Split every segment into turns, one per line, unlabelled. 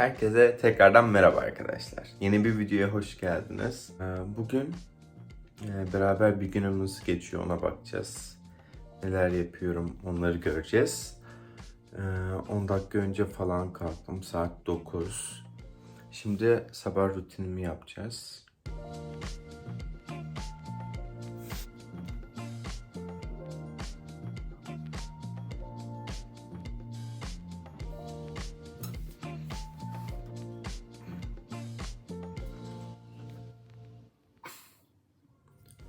Herkese tekrardan merhaba arkadaşlar. Yeni bir videoya hoş geldiniz. Ee, Bugün e, beraber bir günümüz geçiyor ona bakacağız. Neler yapıyorum onları göreceğiz. Ee, 10 dakika önce falan kalktım saat 9. Şimdi sabah rutinimi yapacağız.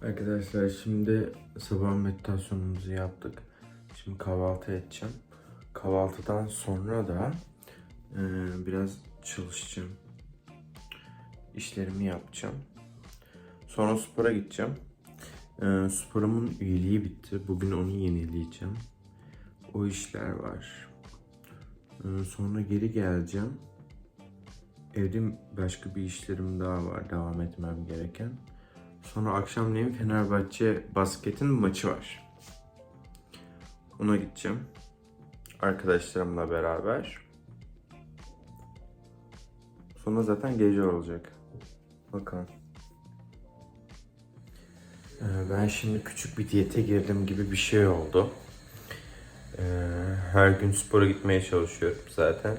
Arkadaşlar şimdi sabah meditasyonumuzu yaptık. Şimdi kahvaltı edeceğim. Kahvaltıdan sonra da e, biraz çalışacağım. İşlerimi yapacağım. Sonra spora gideceğim. E, sporumun üyeliği bitti. Bugün onu yenileyeceğim. O işler var. E, sonra geri geleceğim. Evde başka bir işlerim daha var. Devam etmem gereken. Sonra akşamleyin Fenerbahçe basketin maçı var. Ona gideceğim. Arkadaşlarımla beraber. Sonra zaten gece olacak. Bakalım. Ee, Ben şimdi küçük bir diyete girdim gibi bir şey oldu. Ee, Her gün spora gitmeye çalışıyorum zaten.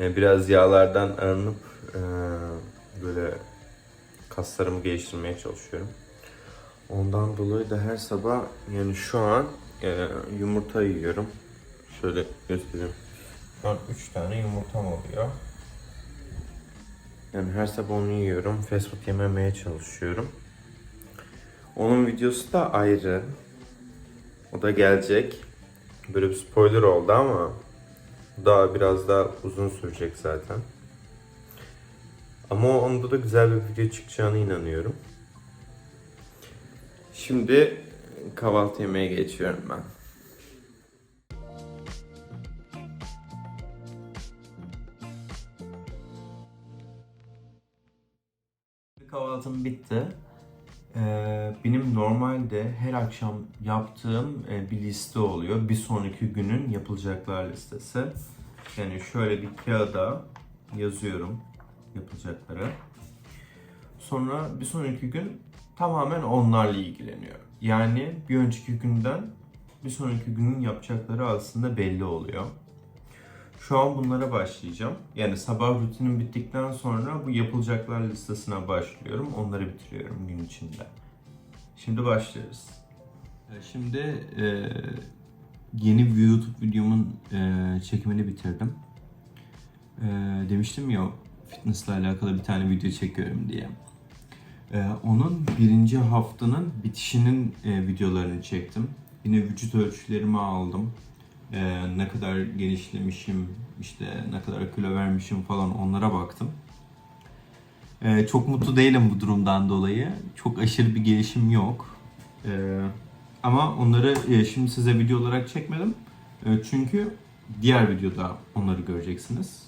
Ee, Biraz yağlardan arınıp e, böyle kaslarımı geliştirmeye çalışıyorum. Ondan dolayı da her sabah yani şu an e, yumurta yiyorum. Şöyle göstereyim. Şu an 3 tane yumurtam oluyor. Yani her sabah onu yiyorum. Fast food yememeye çalışıyorum. Onun videosu da ayrı. O da gelecek. Böyle bir spoiler oldu ama daha biraz daha uzun sürecek zaten. Ama onda da güzel bir video çıkacağına inanıyorum. Şimdi kahvaltı yemeye geçiyorum ben. Kahvaltım bitti. Ee, benim normalde her akşam yaptığım e, bir liste oluyor. Bir sonraki günün yapılacaklar listesi. Yani şöyle bir kağıda yazıyorum yapılacakları. Sonra bir sonraki gün tamamen onlarla ilgileniyor. Yani bir önceki günden bir sonraki günün yapacakları aslında belli oluyor. Şu an bunlara başlayacağım. Yani sabah rutinim bittikten sonra bu yapılacaklar listesine başlıyorum. Onları bitiriyorum gün içinde. Şimdi başlıyoruz. Şimdi e, yeni YouTube videomun e, çekimini bitirdim. E, demiştim ya fitnessle alakalı bir tane video çekiyorum diye. Ee, onun birinci haftanın bitişinin e, videolarını çektim. Yine vücut ölçülerimi aldım. Ee, ne kadar genişlemişim, işte ne kadar kilo vermişim falan onlara baktım. Ee, çok mutlu değilim bu durumdan dolayı. Çok aşırı bir gelişim yok. Ee, ama onları e, şimdi size video olarak çekmedim. E, çünkü diğer videoda onları göreceksiniz.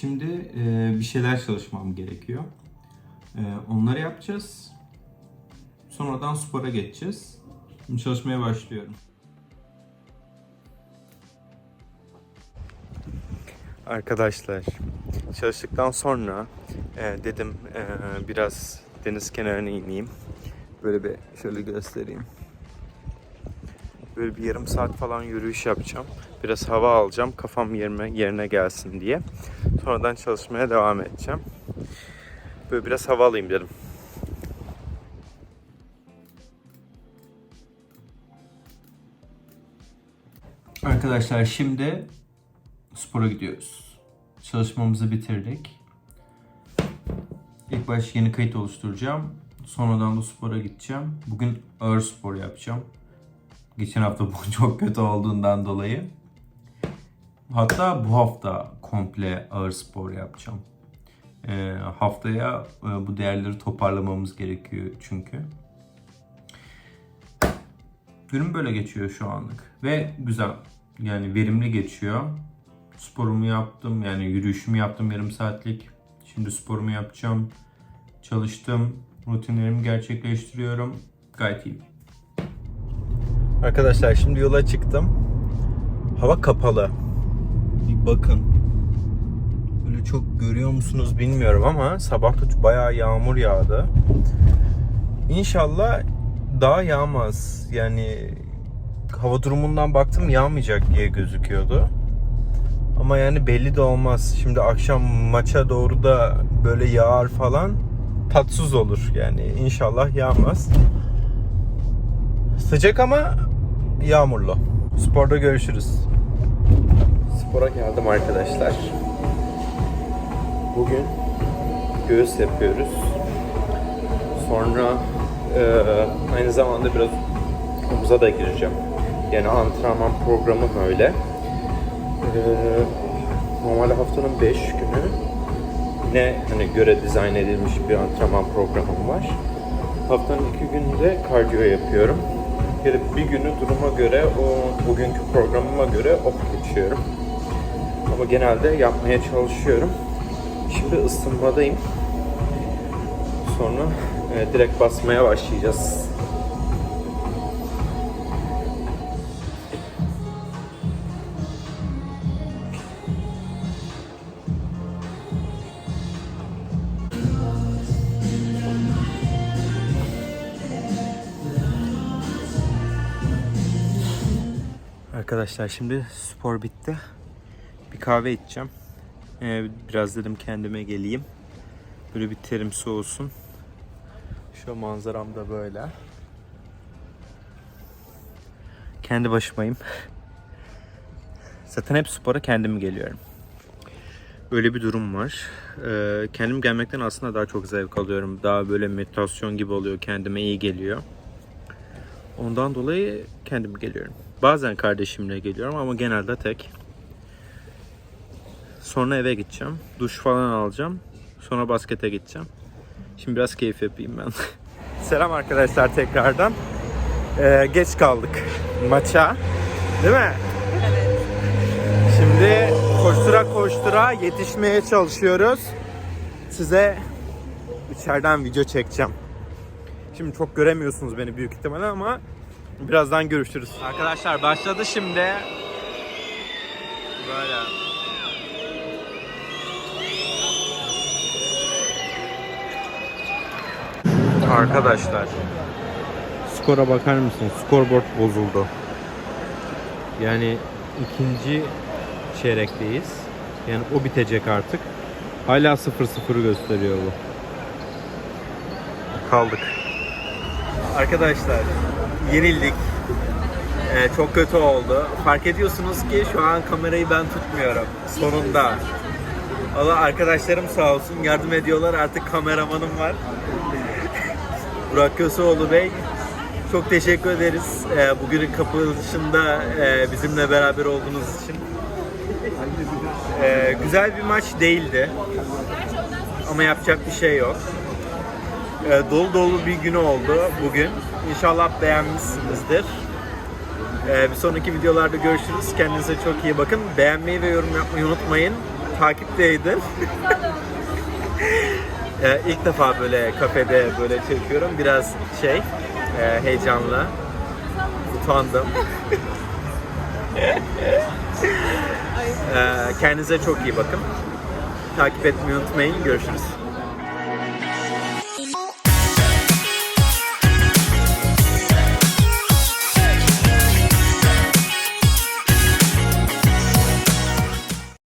Şimdi e, bir şeyler çalışmam gerekiyor. E, onları yapacağız. Sonradan spora geçeceğiz. Şimdi çalışmaya başlıyorum. Arkadaşlar, çalıştıktan sonra e, dedim e, biraz deniz kenarına ineyim. Böyle bir şöyle göstereyim. Böyle bir yarım saat falan yürüyüş yapacağım. Biraz hava alacağım kafam yerine, yerine gelsin diye. Sonradan çalışmaya devam edeceğim. Böyle biraz hava alayım dedim. Arkadaşlar şimdi spora gidiyoruz. Çalışmamızı bitirdik. İlk baş yeni kayıt oluşturacağım. Sonradan da spora gideceğim. Bugün ağır spor yapacağım. Geçen hafta bu çok kötü olduğundan dolayı. Hatta bu hafta komple ağır spor yapacağım. Ee, haftaya e, bu değerleri toparlamamız gerekiyor çünkü. Günüm böyle geçiyor şu anlık ve güzel. Yani verimli geçiyor. Sporumu yaptım yani yürüyüşümü yaptım yarım saatlik. Şimdi sporumu yapacağım. Çalıştım. Rutinlerimi gerçekleştiriyorum. Gayet iyi. Arkadaşlar şimdi yola çıktım. Hava kapalı. Bir bakın. Böyle çok görüyor musunuz bilmiyorum ama sabah da bayağı yağmur yağdı. İnşallah daha yağmaz. Yani hava durumundan baktım yağmayacak diye gözüküyordu. Ama yani belli de olmaz. Şimdi akşam maça doğru da böyle yağar falan tatsız olur. Yani inşallah yağmaz. Sıcak ama yağmurlu. Sporda görüşürüz. Spora geldim arkadaşlar. Bugün göğüs yapıyoruz. Sonra eee, aynı zamanda biraz omuza da gireceğim. Yani antrenman programım öyle. Eee normalde haftanın 5 günü ne hani göre dizayn edilmiş bir antrenman programım var. Haftanın iki günde kardiyo yapıyorum. Yani bir günü duruma göre o bugünkü programıma göre off geçiyorum. Ama genelde yapmaya çalışıyorum. Şimdi ısınmadayım. Sonra e, direkt basmaya başlayacağız. Arkadaşlar şimdi spor bitti. Bir kahve içeceğim. Ee, biraz dedim kendime geleyim. Böyle bir terim soğusun. Şu manzaram da böyle. Kendi başımayım. Zaten hep spora kendim geliyorum. Öyle bir durum var. Ee, kendim gelmekten aslında daha çok zevk alıyorum. Daha böyle meditasyon gibi oluyor. Kendime iyi geliyor. Ondan dolayı kendim geliyorum. Bazen kardeşimle geliyorum ama genelde tek. Sonra eve gideceğim. Duş falan alacağım. Sonra baskete gideceğim. Şimdi biraz keyif yapayım ben. Selam arkadaşlar tekrardan. Ee, geç kaldık maça. Değil mi?
Evet.
Şimdi koştura koştura yetişmeye çalışıyoruz. Size içeriden video çekeceğim. Şimdi çok göremiyorsunuz beni büyük ihtimalle ama birazdan görüşürüz. Arkadaşlar başladı şimdi. Böyle. Arkadaşlar skora bakar mısınız? Scoreboard bozuldu. Yani ikinci çeyrekteyiz. Yani o bitecek artık. Hala 0-0 gösteriyor bu. Kaldık. Arkadaşlar yenildik. Ee, çok kötü oldu. Fark ediyorsunuz ki şu an kamerayı ben tutmuyorum. Sonunda. Allah arkadaşlarım sağ olsun yardım ediyorlar. Artık kameramanım var. Burak Köseoğlu Bey çok teşekkür ederiz ee, bugünün kapılışında e, bizimle beraber olduğunuz için. Ee, güzel bir maç değildi. Ama yapacak bir şey yok. Ee, dolu dolu bir günü oldu bugün. İnşallah beğenmişsinizdir. Ee, bir sonraki videolarda görüşürüz. Kendinize çok iyi bakın. Beğenmeyi ve yorum yapmayı unutmayın. Takipteydin. Ee, ilk defa böyle kafede böyle çekiyorum. Biraz şey, e, heyecanlı. Utandım. Ee, kendinize çok iyi bakın. Takip etmeyi unutmayın. Görüşürüz.